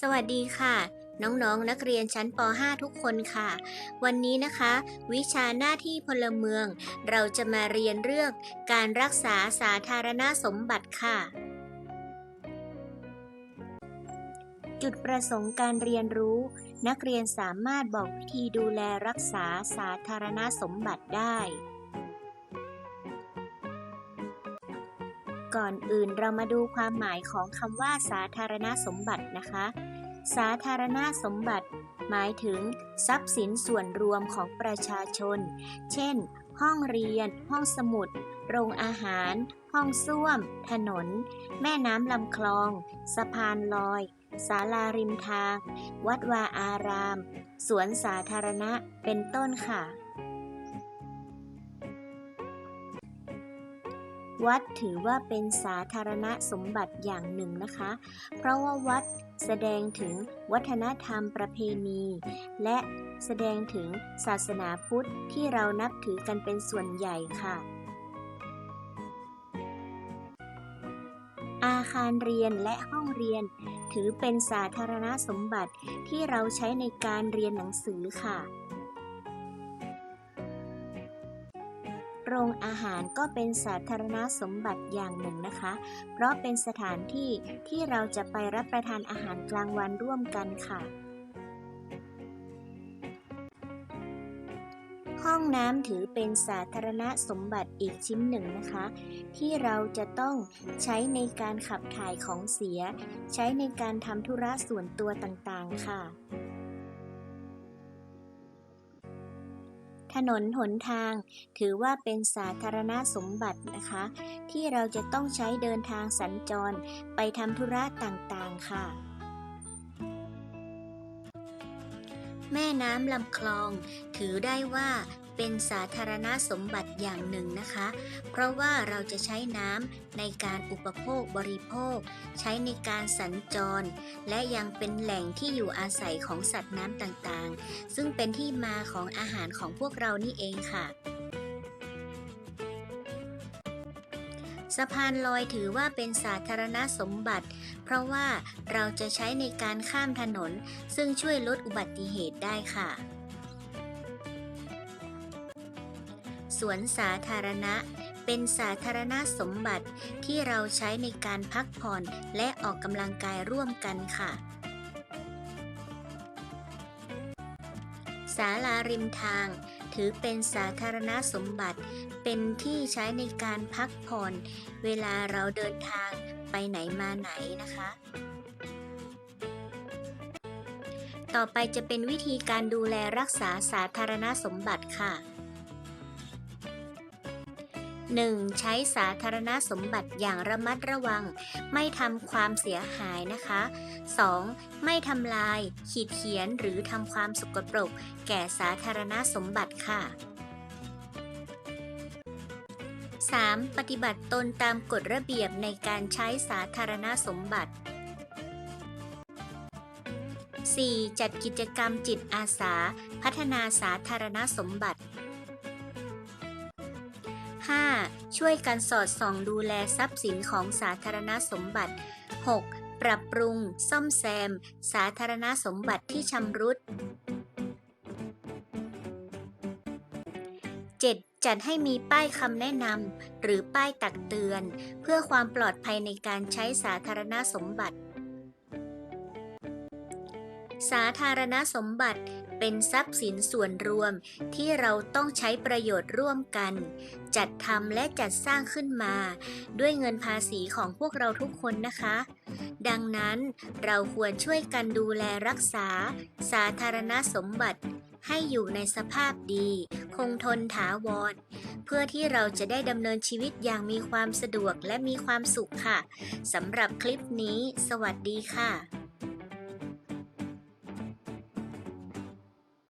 สวัสดีค่ะ น้องๆนนักเรียนชั้นป .5 ทุกคนค่ะ วันนี้นะคะ วิชาหน้าที่พลเมือง เราจะมาเรียนเรื่องการรักษาสาธารณสมบัติค่ะ จุดประสงค์การเรียนรู้ นักเรียนสามารถบอกวิธีดูแลรักษาสาธารณสมบัติได้ ก่อนอื่นเรามาดูความหมายของคำว่า สาธารณสมบัตินะคะ สาธารณสมบัติ หมายถึง ทรัพย์สินส่วนรวมของประชาชน เช่น ห้องเรียน ห้องสมุด โรงอาหาร ห้องส้วม ถนน แม่น้ำลำคลอง สะพานลอยศาลาริมทาง วัดวาอาราม สวนสาธารณะ เป็นต้นค่ะ วัดถือว่าเป็นสาธารณสมบัติอย่างหนึ่งนะคะ เพราะว่าวัดแสดงถึงวัฒนธรรมประเพณี และแสดงถึงศาสนาพุทธที่เรานับถือกันเป็นส่วนใหญ่ค่ะอาคารเรียนและห้องเรียน ถือเป็นสาธารณสมบัติที่เราใช้ในการเรียนหนังสือค่ะ โรงอาหารก็เป็นสาธารณสมบัติอย่างหนึ่งนะคะ เพราะเป็นสถานที่ที่เราจะไปรับประทานอาหารกลางวันร่วมกันค่ะ ห้องน้ำถือเป็นสาธารณสมบัติอีกชิ้นหนึ่งนะคะ ที่เราจะต้องใช้ในการขับถ่ายของเสีย ใช้ในการทำธุระส่วนตัวต่างๆ ค่ะ ถนนหนทาง ถือว่าเป็นสาธารณสมบัตินะคะ ที่เราจะต้องใช้เดินทางสัญจรไปทำธุระต่างๆค่ะ แม่น้ำลำคลอง ถือได้ว่า เป็นสาธารณสมบัติอย่างหนึ่งนะคะ เพราะว่าเราจะใช้น้ำในการอุปโภคบริโภค ใช้ในการสัญจร และยังเป็นแหล่งที่อยู่อาศัยของสัตว์น้ำต่างๆ ซึ่งเป็นที่มาของอาหารของพวกเรานี่เองค่ะสะพานลอยถือว่าเป็นสาธารณสมบัติ เพราะว่าเราจะใช้ในการข้ามถนน ซึ่งช่วยลดอุบัติเหตุได้ค่ะ สวนสาธารณะ เป็นสาธารณสมบัติที่เราใช้ในการพักผ่อนและออกกำลังกายร่วมกันค่ะศาลาริมทาง ถือเป็นสาธารณสมบัติ เป็นที่ใช้ในการพักผ่อน เวลาเราเดินทางไปไหนมาไหนนะคะ ต่อไปจะเป็นวิธีการดูแลรักษาสาธารณสมบัติค่ะ 1. ใช้สาธารณสมบัติอย่างระมัดระวัง ไม่ทำความเสียหายนะคะ 2. ไม่ทำลาย ขีดเขียนหรือทำความสกปรก แก่สาธารณสมบัติค่ะ 3. ปฏิบัติตนตามกฎระเบียบในการใช้สาธารณสมบัติ 4. จัดกิจกรรมจิตอาสา พัฒนาสาธารณสมบัติ 5. ช่วยกันสอดส่องดูแลทรัพย์สินของสาธารณสมบัติ 6. ปรับปรุง ซ่อมแซม สาธารณสมบัติที่ชำรุด 7. จัดให้มีป้ายคำแนะนำหรือป้ายตักเตือน เพื่อความปลอดภัยในการใช้สาธารณสมบัติสาธารณสมบัติ เป็นทรัพย์สินส่วนรวมที่เราต้องใช้ประโยชน์ร่วมกัน จัดทำและจัดสร้างขึ้นมา ด้วยเงินภาษีของพวกเราทุกคนนะคะ ดังนั้นเราควรช่วยกันดูแลรักษา สาธารณสมบัติ ให้อยู่ในสภาพดี คงทนถาวรเพื่อที่เราจะได้ดำเนินชีวิตอย่างมีความสะดวกและมีความสุขค่ะสำหรับคลิปนี้ สวัสดีค่ะ